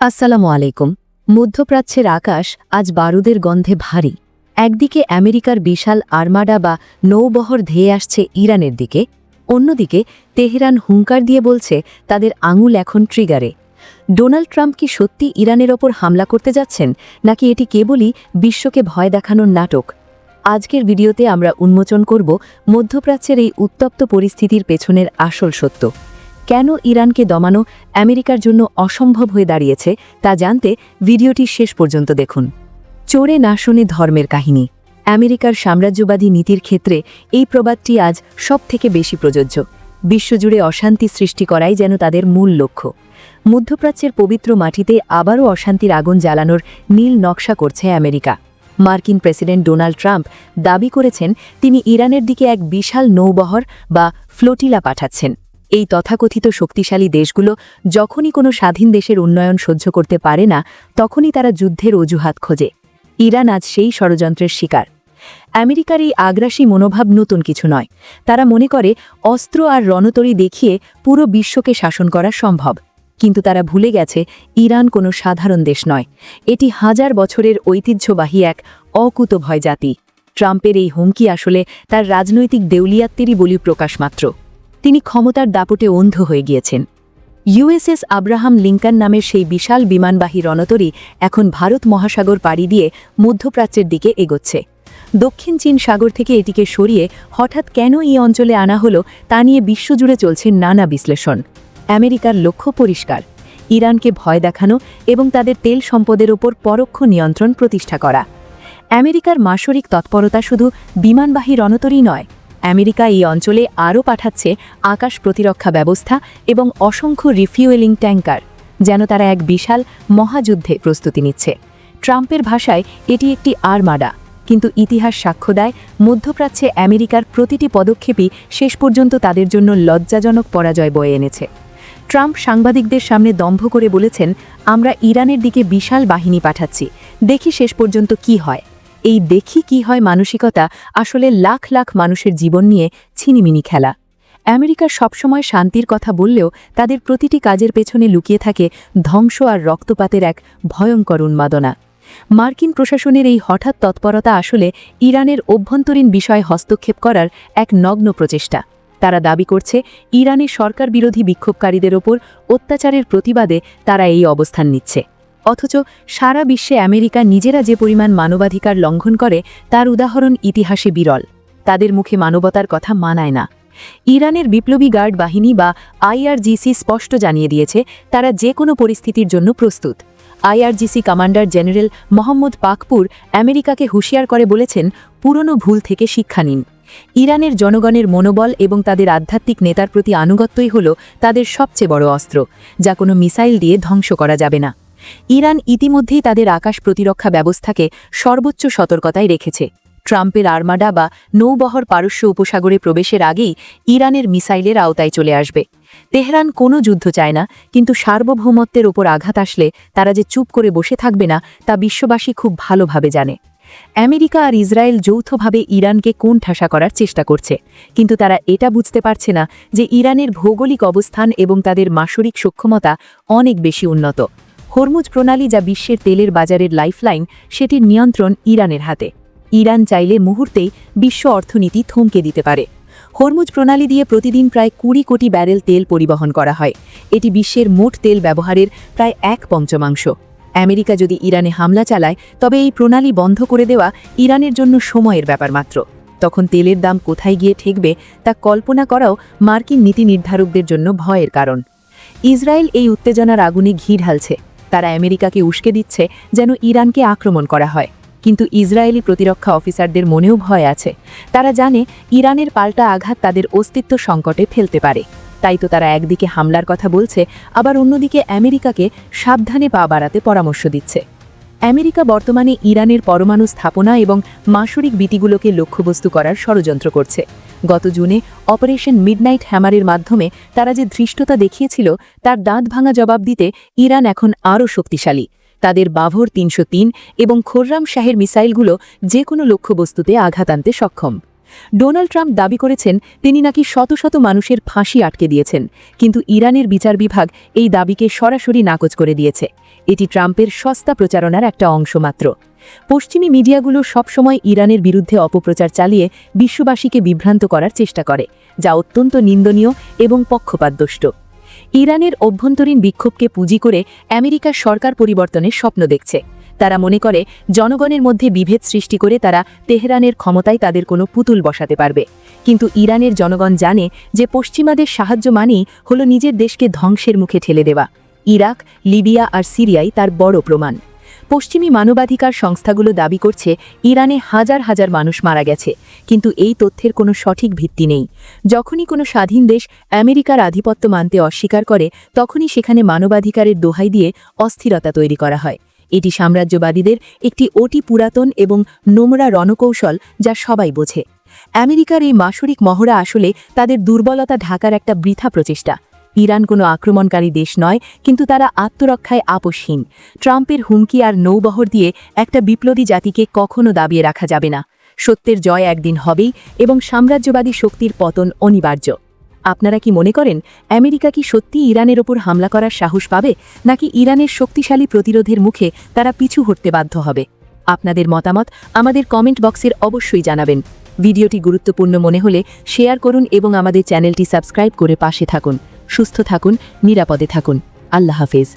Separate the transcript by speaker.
Speaker 1: আসসালামু আলাইকুম। মধ্যপ্রাচ্যের আকাশ আজ বারুদের গন্ধে ভারী। একদিকে আমেরিকার বিশাল আর্মাডা বা নৌবহর ধেয়ে আসছে ইরানের দিকে, অন্যদিকে তেহরান হুঙ্কার দিয়ে বলছে তাদের আঙুল এখন ট্রিগারে। ডোনাল্ড ট্রাম্প কি সত্যি ইরানের ওপর হামলা করতে যাচ্ছেন, নাকি এটি কেবলই বিশ্বকে ভয় দেখানোর নাটক? আজকের ভিডিওতে আমরা উন্মোচন করব মধ্যপ্রাচ্যের এই উত্তপ্ত পরিস্থিতির পেছনের আসল সত্য। কেন ইরানকে দমানো আমেরিকার জন্য অসম্ভব হয়ে দাঁড়িয়েছে তা জানতে ভিডিওটি শেষ পর্যন্ত দেখুন। চোরে না শুনে ধর্মের কাহিনী। আমেরিকার সাম্রাজ্যবাদী নীতির ক্ষেত্রে এই প্রবাদটি আজ সবথেকে বেশি প্রযোজ্য। বিশ্বজুড়ে অশান্তি সৃষ্টি করাই যেন তাদের মূল লক্ষ্য। মধ্যপ্রাচ্যের পবিত্র মাটিতে আবারও অশান্তির আগুন জ্বালানোর নীল নকশা করছে আমেরিকা। মার্কিন প্রেসিডেন্ট ডোনাল্ড ট্রাম্প দাবি করেছেন, তিনি ইরানের দিকে এক বিশাল নৌবহর বা ফ্লোটিলা পাঠাচ্ছেন। এই তথাকথিত শক্তিশালী দেশগুলো যখনই কোনো স্বাধীন দেশের উন্নয়ন সহ্য করতে পারে না, তখনই তারা যুদ্ধের অজুহাত খোঁজে। ইরান আজ সেই ষড়যন্ত্রের শিকার। আমেরিকার এই আগ্রাসী মনোভাব নতুন কিছু নয়। তারা মনে করে অস্ত্র আর রণতরী দেখিয়ে পুরো বিশ্বকে শাসন করা সম্ভব। কিন্তু তারা ভুলে গেছে, ইরান কোনো সাধারণ দেশ নয়। এটি হাজার বছরের ঐতিহ্যবাহী এক অকুতভয় জাতি ট্রাম্পের এই হুমকি আসলে তার রাজনৈতিক দেউলিয়াত্বেরই বলি প্রকাশ মাত্র তিনি ক্ষমতার দাপটে অন্ধ হয়ে গিয়েছেন। ইউএসএস আব্রাহাম লিঙ্কন নামের সেই বিশাল বিমানবাহী রণতরী এখন ভারত মহাসাগর পাড়ি দিয়ে মধ্যপ্রাচ্যের দিকে এগোচ্ছে। দক্ষিণ চীন সাগর থেকে এটিকে সরিয়ে হঠাৎ কেন এই অঞ্চলে আনা হলো তা নিয়ে বিশ্বজুড়ে চলছে নানা বিশ্লেষণ। আমেরিকার লক্ষ্য পরিষ্কার, ইরানকে ভয় দেখানো এবং তাদের তেল সম্পদের ওপর পরোক্ষ নিয়ন্ত্রণ প্রতিষ্ঠা করা। আমেরিকার মাসরিক তৎপরতা শুধু বিমানবাহী রণতরী নয় আমেরিকা এই অঞ্চলে আরও পাঠাচ্ছে আকাশ প্রতিরক্ষা ব্যবস্থা এবং অসংখ্য রিফিউয়েলিং ট্যাঙ্কার, যেন তারা এক বিশাল মহাযুদ্ধে প্রস্তুতি নিচ্ছে। ট্রাম্পের ভাষায় এটি একটি আর্মাডা, কিন্তু ইতিহাস সাক্ষ্য দেয় মধ্যপ্রাচ্যে আমেরিকার প্রতিটি পদক্ষেপই শেষ পর্যন্ত তাদের জন্য লজ্জাজনক পরাজয় বয়ে এনেছে। ট্রাম্প সাংবাদিকদের সামনে দম্ভ করে বলেছেন, আমরা ইরানের দিকে বিশাল বাহিনী পাঠাচ্ছি, দেখি শেষ পর্যন্ত কি হয়। এই দেখি কি হয় মানসিকতা আসলে লাখ লাখ মানুষের জীবন নিয়ে ছিনিমিনি খেলা। আমেরিকা সবসময় শান্তির কথা বললেও তাদের প্রতিটি কাজের পেছনে লুকিয়ে থাকে ধ্বংস আর রক্তপাতের এক ভয়ঙ্কর উন্মাদনা। মার্কিন প্রশাসনের এই হঠাৎ তৎপরতা আসলে ইরানের অভ্যন্তরীণ বিষয়ে হস্তক্ষেপ করার এক নগ্ন প্রচেষ্টা। তারা দাবি করছে ইরানের সরকার বিরোধী বিক্ষোভকারীদের ওপর অত্যাচারের প্রতিবাদে তারা এই অবস্থান নিচ্ছে। অথচ সারা বিশ্বে আমেরিকা নিজেরা যে পরিমাণ মানবাধিকার লঙ্ঘন করে, তার উদাহরণ ইতিহাসে বিরল। তাদের মুখে মানবতার কথা মানায় না। ইরানের বিপ্লবী গার্ড বাহিনী বা আইআরজিসি স্পষ্ট জানিয়ে দিয়েছে, তারা যে কোনো পরিস্থিতির জন্য প্রস্তুত। IRGC commander general Mohammad Pakpour আমেরিকাকে হুঁশিয়ার করে বলেছেন, পুরনো ভুল থেকে শিক্ষা নিন। ইরানের জনগণের মনোবল এবং তাদের আধ্যাত্মিক নেতার প্রতি আনুগত্যই হল তাদের সবচেয়ে বড় অস্ত্র, যা কোনো মিসাইল দিয়ে ধ্বংস করা যাবে না। ইরান ইতিমধ্যেই তাদের আকাশ প্রতিরক্ষা ব্যবস্থাকে সর্বোচ্চ সতর্কতায় রেখেছে। ট্রাম্পের আর্মাডা বা নৌবহর পারস্য উপসাগরে প্রবেশের আগেই ইরানের মিসাইলের আওতায় চলে আসবে। তেহরান কোনো যুদ্ধ চায় না, কিন্তু সার্বভৌমত্বের ওপর আঘাত আসলে তারা যে চুপ করে বসে থাকবে না, তা বিশ্ববাসী খুব ভালোভাবে জানে। আমেরিকা আর ইসরায়েল যৌথভাবে ইরানকে কোন ঠাসা করার চেষ্টা করছে, কিন্তু তারা এটা বুঝতে পারছে না যে ইরানের ভৌগোলিক অবস্থান এবং তাদের মাসরিক সক্ষমতা অনেক বেশি উন্নত। হরমুজ প্রণালী যা বিশ্বের তেলের বাজারের লাইফলাইন, সেটির নিয়ন্ত্রণ ইরানের হাতে। ইরান চাইলে মুহূর্তেই বিশ্ব অর্থনীতি থমকে দিতে পারে। হরমুজ প্রণালী দিয়ে প্রতিদিন প্রায় কুড়ি কোটি ব্যারেল তেল পরিবহন করা হয়। এটি বিশ্বের মোট তেল ব্যবহারের প্রায় এক পঞ্চমাংশ। আমেরিকা যদি ইরানে হামলা চালায়, তবে এই প্রণালী বন্ধ করে দেওয়া ইরানের জন্য সময়ের ব্যাপার মাত্র। তখন তেলের দাম কোথায় গিয়ে ঠেকবে, তা কল্পনা করাও মার্কিন নীতি নির্ধারকদের জন্য ভয়ের কারণ। ইসরায়েল এই উত্তেজনার আগুনে ঘি ঢালছে। তারা আমেরিকাকে উস্কে দিচ্ছে যেন ইরানকে আক্রমণ করা হয়। কিন্তু ইসরায়েলি প্রতিরক্ষা অফিসারদের মনেও ভয় আছে। তারা জানে ইরানের পাল্টা আঘাত তাদের অস্তিত্ব সংকটে ফেলতে পারে। তাই তো তারা একদিকে হামলার কথা বলছে, আবার অন্যদিকে আমেরিকাকে সাবধানে পা বাড়াতে পরামর্শ দিচ্ছে। আমেরিকা বর্তমানে ইরানের পরমাণু স্থাপনা এবং মাসরিক বিটিগুলোকে লক্ষ্যবস্তু করার ষড়যন্ত্র করছে। গত জুনে অপারেশন মিডনাইট হ্যামারের মাধ্যমে তারা যে ধৃষ্টতা দেখিয়েছিল, তার দাঁত ভাঙা জবাব দিতে ইরান এখন আরও শক্তিশালী। তাদের বাভর তিনশো তিন এবং খোররাম শাহের মিসাইলগুলো যে কোনো লক্ষ্যবস্তুতে আঘাত আনতে সক্ষম। ডোনাল্ড ট্রাম্প দাবি করেছেন, তিনি নাকি শত শত মানুষের ফাঁসি আটকে দিয়েছেন, কিন্তু ইরানের বিচার বিভাগ এই দাবিকে সরাসরি নাকচ করে দিয়েছে। এটি ট্রাম্পের সস্তা প্রচারণার একটা অংশ মাত্র। পশ্চিমী মিডিয়াগুলো সবসময় ইরানের বিরুদ্ধে অপপ্রচার চালিয়ে বিশ্ববাসীকে বিভ্রান্ত করার চেষ্টা করে, যা অত্যন্ত নিন্দনীয় এবং পক্ষপাতদুষ্ট। ইরানের অভ্যন্তরীণ বিক্ষোভকে পুঁজি করে আমেরিকার সরকার পরিবর্তনের স্বপ্ন দেখছে। তারা মনে করে, জনগণের মধ্যে বিভেদ সৃষ্টি করে তারা তেহরানের ক্ষমতায় তাদের কোনো পুতুল বসাতে পারবে। কিন্তু ইরানের জনগণ জানে যে পশ্চিমাদের সাহায্য মানেই হল নিজের দেশকে ধ্বংসের মুখে ঠেলে দেওয়া। ইরাক, লিবিয়া আর সিরিয়াই তার বড় প্রমাণ। পশ্চিমী মানবাধিকার সংস্থাগুলো দাবি করছে, ইরানে হাজার হাজার মানুষ মারা গেছে। কিন্তু এই তথ্যের কোনো সঠিক ভিত্তি নেই। যখনই কোনো স্বাধীন দেশ আমেরিকার আধিপত্য মানতে অস্বীকার করে, তখনই সেখানে মানবাধিকারের দোহাই দিয়ে অস্থিরতা তৈরি করা হয়। এটি সাম্রাজ্যবাদীদের একটি অতি পুরাতন এবং নোংরা রণকৌশল যা সবাই বোঝে। আমেরিকার এই মাসরিক মহড়া আসলে তাদের দুর্বলতা ঢাকার একটা বৃথা প্রচেষ্টা। ইরান কোনো আক্রমণকারী দেশ নয়, কিন্তু তারা আত্মরক্ষায় আপোষহীন। ট্রাম্পের হুমকি আর নৌবহর দিয়ে একটা বিপ্লবী জাতিকে কখনো দাবিয়ে রাখা যাবে না। সত্যের জয় একদিন হবেই এবং সাম্রাজ্যবাদী শক্তির পতন অনিবার্য। আপনারা কি মনে করেন, আমেরিকা কি সত্যি ইরানের ওপর হামলা করার সাহস পাবে, নাকি ইরানের শক্তিশালী প্রতিরোধের মুখে তারা পিছু হটতে বাধ্য হবে? আপনাদের মতামত আমাদের কমেন্ট বক্সের অবশ্যই জানাবেন। ভিডিওটি গুরুত্বপূর্ণ মনে হলে শেয়ার করুন এবং আমাদের চ্যানেলটি সাবস্ক্রাইব করে পাশে থাকুন। সুস্থ থাকুন, নিরাপদে থাকুন। আল্লাহ হাফেজ।